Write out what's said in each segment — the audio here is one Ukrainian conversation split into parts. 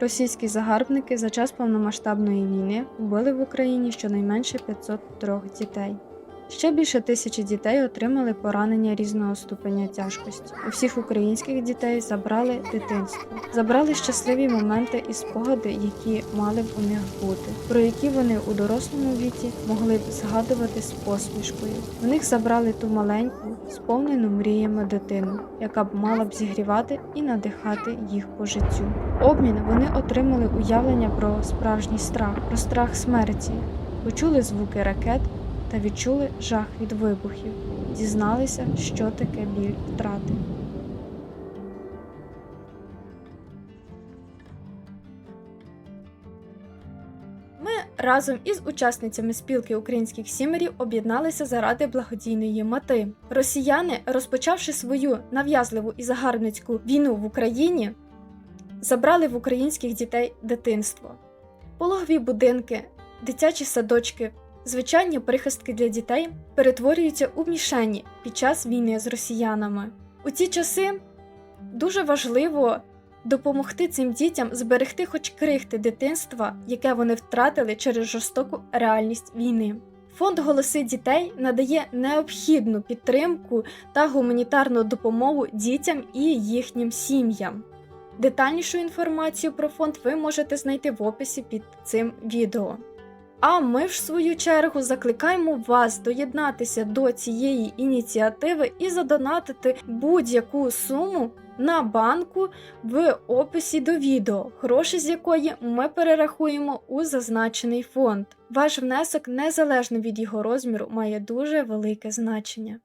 Російські загарбники за час повномасштабної війни вбили в Україні щонайменше 503 дітей. Ще більше тисячі дітей отримали поранення різного ступеня тяжкості. У всіх українських дітей забрали дитинство, забрали щасливі моменти і спогади, які мали б у них бути, про які вони у дорослому віці могли б згадувати з посмішкою. В них забрали ту маленьку, сповнену мріями дитину, яка б мала б зігрівати і надихати їх по життю. Обмін вони отримали уявлення про справжній страх, про страх смерті, почули звуки ракет та відчули жах від вибухів, дізналися, що таке біль втрати. Ми разом із учасницями спілки українських сімерів об'єдналися заради благодійної мети. Росіяни, розпочавши свою нав'язливу і загарбницьку війну в Україні, забрали в українських дітей дитинство, пологові будинки, дитячі садочки, звичайні прихистки для дітей перетворюються у мішені під час війни з росіянами. У ці часи дуже важливо допомогти цим дітям зберегти хоч крихти дитинства, яке вони втратили через жорстоку реальність війни. Фонд Голоси дітей надає необхідну підтримку та гуманітарну допомогу дітям і їхнім сім'ям. Детальнішу інформацію про фонд ви можете знайти в описі під цим відео. А ми ж в свою чергу закликаємо вас доєднатися до цієї ініціативи і задонатити будь-яку суму на банку в описі до відео, гроші з якої ми перерахуємо у зазначений фонд. Ваш внесок, незалежно від його розміру, має дуже велике значення.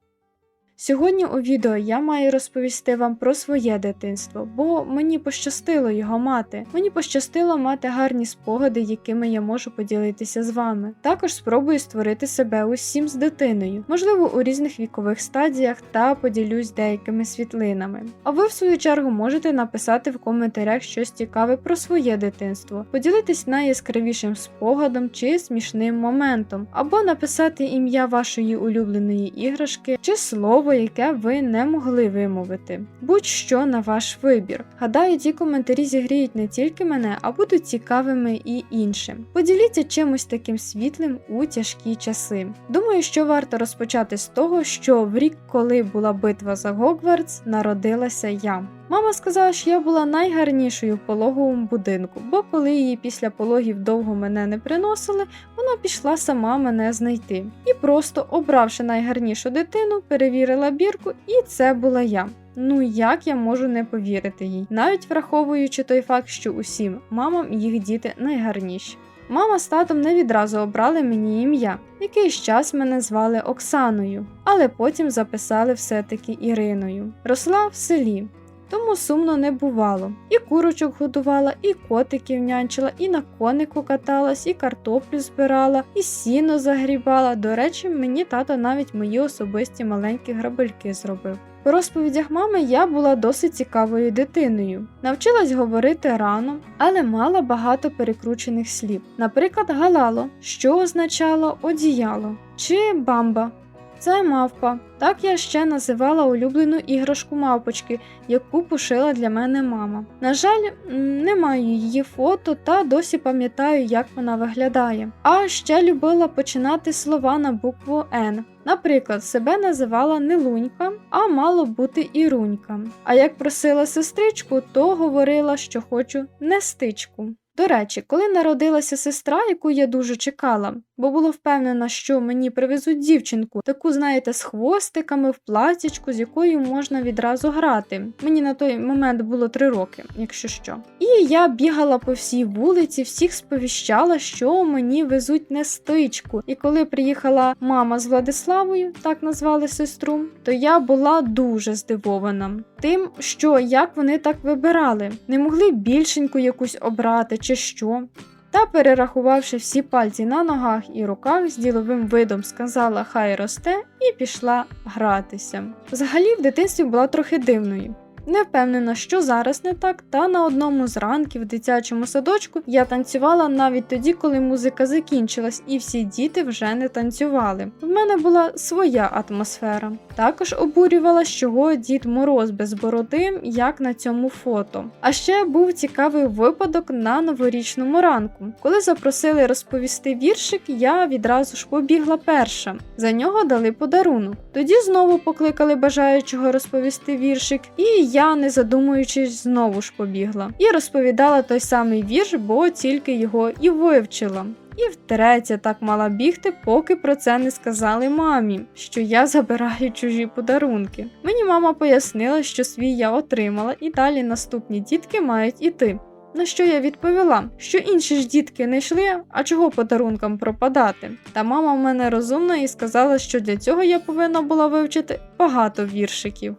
Сьогодні у відео я маю розповісти вам про своє дитинство, бо мені пощастило його мати. Мені пощастило мати гарні спогади, якими я можу поділитися з вами. Також спробую створити себе усім з дитиною, можливо, у різних вікових стадіях та поділюсь деякими світлинами. А ви, в свою чергу, можете написати в коментарях щось цікаве про своє дитинство, поділитись найяскравішим спогадом чи смішним моментом, або написати ім'я вашої улюбленої іграшки чи слово яке ви не могли вимовити. Будь-що на ваш вибір. Гадаю, ті коментарі зігріють не тільки мене, а будуть цікавими і іншим. Поділіться чимось таким світлим у тяжкі часи. Думаю, що варто розпочати з того, що в рік, коли була битва за Гогвартс, народилася я. Мама сказала, що я була найгарнішою в пологовому будинку, бо коли її після пологів довго мене не приносили, вона пішла сама мене знайти. І просто, обравши найгарнішу дитину, перевірила бірку, і це була я. Ну як я можу не повірити їй, навіть враховуючи той факт, що усім мамам їх діти найгарніші. Мама з татом не відразу обрали мені ім'я. Якийсь час мене звали Оксаною, але потім записали все-таки Іриною. Росла в селі. Тому сумно не бувало. І курочок годувала, і котиків нянчила, і на конику каталась, і картоплю збирала, і сіно загрібала. До речі, мені тато навіть мої особисті маленькі грабельки зробив. По розповідях мами я була досить цікавою дитиною. Навчилась говорити рано, але мала багато перекручених слів. Наприклад, галало, що означало одіяло, чи бамба. Це мавпа. Так я ще називала улюблену іграшку мавпочки, яку пошила для мене мама. На жаль, не маю її фото та досі пам'ятаю, як вона виглядає. А ще любила починати слова на букву Н. Наприклад, себе називала не Лунька, а мало бути Ірунька. А як просила сестричку, то говорила, що хочу нестичку. До речі, коли народилася сестра, яку я дуже чекала, бо була впевнена, що мені привезуть дівчинку, таку, знаєте, з хвостиками в платічку, з якою можна відразу грати. Мені на той момент було три роки, якщо що. І я бігала по всій вулиці, всіх сповіщала, що мені везуть нестичку. І коли приїхала мама з Владиславою, так назвали сестру, то я була дуже здивована тим, що як вони так вибирали, не могли більшеньку якусь обрати чи що. Та, перерахувавши всі пальці на ногах і руках, з діловим видом сказала хай росте і пішла гратися. Взагалі в дитинстві була трохи дивною. Не впевнена, що зараз не так, та на одному з ранків в дитячому садочку я танцювала навіть тоді, коли музика закінчилась, і всі діти вже не танцювали. В мене була своя атмосфера. Також обурювала, чого дід Мороз без бороди, як на цьому фото. А ще був цікавий випадок на новорічному ранку. Коли запросили розповісти віршик, я відразу ж побігла перша. За нього дали подарунок. Тоді знову покликали бажаючого розповісти віршик, і я, не задумуючись, знову ж побігла. І розповідала той самий вірш, бо тільки його і вивчила. І втретє так мала бігти, поки про це не сказали мамі, що я забираю чужі подарунки. Мені мама пояснила, що свій я отримала, і далі наступні дітки мають іти. На що я відповіла, що інші ж дітки не йшли, а чого подарункам пропадати. Та мама в мене розумна і сказала, що для цього я повинна була вивчити багато віршиків.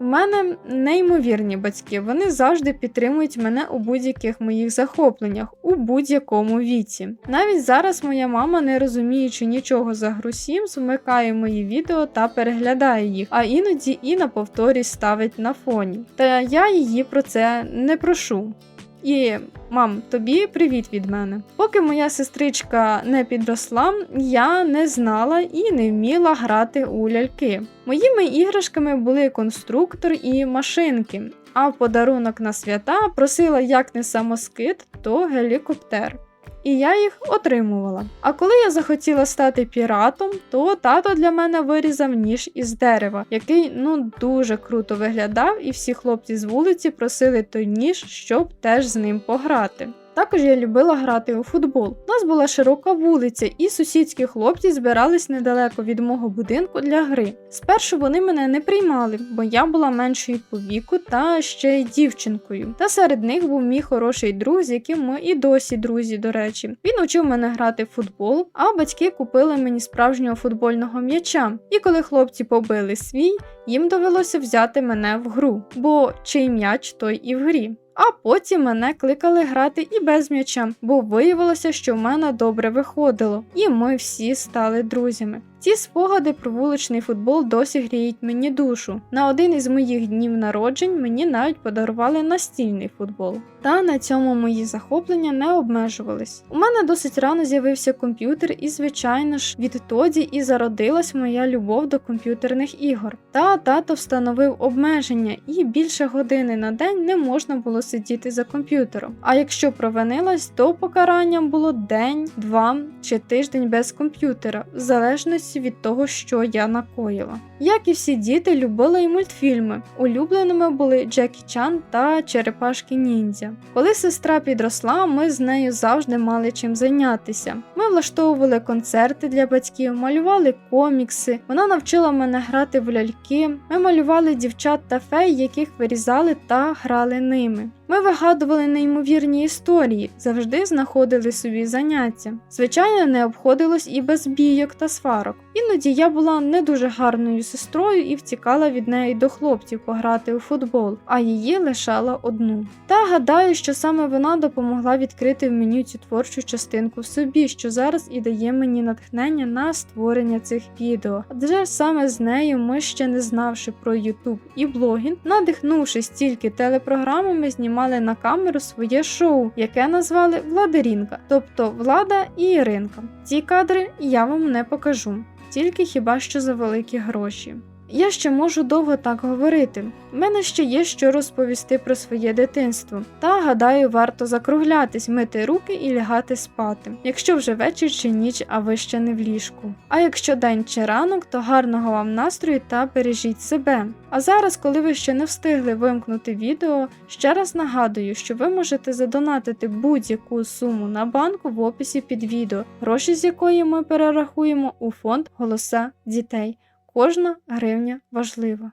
У мене неймовірні батьки, вони завжди підтримують мене у будь-яких моїх захопленнях, у будь-якому віці. Навіть зараз моя мама, не розуміючи нічого за гру Sims, мої відео та переглядає їх, а іноді і на повторі ставить на фоні. Та я її про це не прошу. І, мам, тобі привіт від мене. Поки моя сестричка не підросла, я не знала і не вміла грати у ляльки. Моїми іграшками були конструктор і машинки. А в подарунок на свята просила як не самоскид, то гелікоптер. І я їх отримувала. А коли я захотіла стати піратом, то тато для мене вирізав ніж із дерева, який ну дуже круто виглядав, і всі хлопці з вулиці просили той ніж, щоб теж з ним пограти. Також я любила грати у футбол. У нас була широка вулиця, і сусідські хлопці збирались недалеко від мого будинку для гри. Спершу вони мене не приймали, бо я була меншою по віку та ще й дівчинкою. Та серед них був мій хороший друг, з яким ми і досі друзі, до речі. Він учив мене грати в футбол, а батьки купили мені справжнього футбольного м'яча. І коли хлопці побили свій, їм довелося взяти мене в гру, бо чий м'яч той і в грі. А потім мене кликали грати і без м'яча, бо виявилося, що в мене добре виходило, і ми всі стали друзями. Ці спогади про вуличний футбол досі гріють мені душу. На один із моїх днів народжень мені навіть подарували настільний футбол. Та на цьому мої захоплення не обмежувались. У мене досить рано з'явився комп'ютер, і, звичайно ж, відтоді і зародилась моя любов до комп'ютерних ігор. Та тато встановив обмеження, і більше години на день не можна було сидіти за комп'ютером. А якщо провинилась, то покаранням було день, два чи тиждень без комп'ютера, в залежності від того, що я накоїла. Як і всі діти, любила і мультфільми. Улюбленими були Джекі Чан та Черепашки Ніндзя. Коли сестра підросла, ми з нею завжди мали чим зайнятися. Ми влаштовували концерти для батьків, малювали комікси. Вона навчила мене грати в ляльки. Ми малювали дівчат та фей, яких вирізали та грали ними. Ми вигадували неймовірні історії, завжди знаходили собі заняття. Звичайно, не обходилось і без бійок та сварок. Іноді я була не дуже гарною сестрою і втікала від неї до хлопців пограти у футбол, а її лишала одну. Та гадаю, що саме вона допомогла відкрити в мені цю творчу частинку в собі, що зараз і дає мені натхнення на створення цих відео. Адже саме з нею ми ще не знавши про YouTube і блогінг, надихнувшись тільки телепрограмами, знімали на камеру своє шоу, яке назвали Владирінка, тобто Влада і Іринка. Ці кадри я вам не покажу тільки хіба що за великі гроші. Я ще можу довго так говорити. В мене ще є що розповісти про своє дитинство. Та гадаю, варто закруглятись, мити руки і лягати спати, якщо вже вечір чи ніч, а ви ще не в ліжку. А якщо день чи ранок, то гарного вам настрою та бережіть себе. А зараз, коли ви ще не встигли вимкнути відео, ще раз нагадую, що ви можете задонатити будь-яку суму на банку в описі під відео, гроші з якої ми перерахуємо у фонд Голоса дітей. Кожна гривня важлива.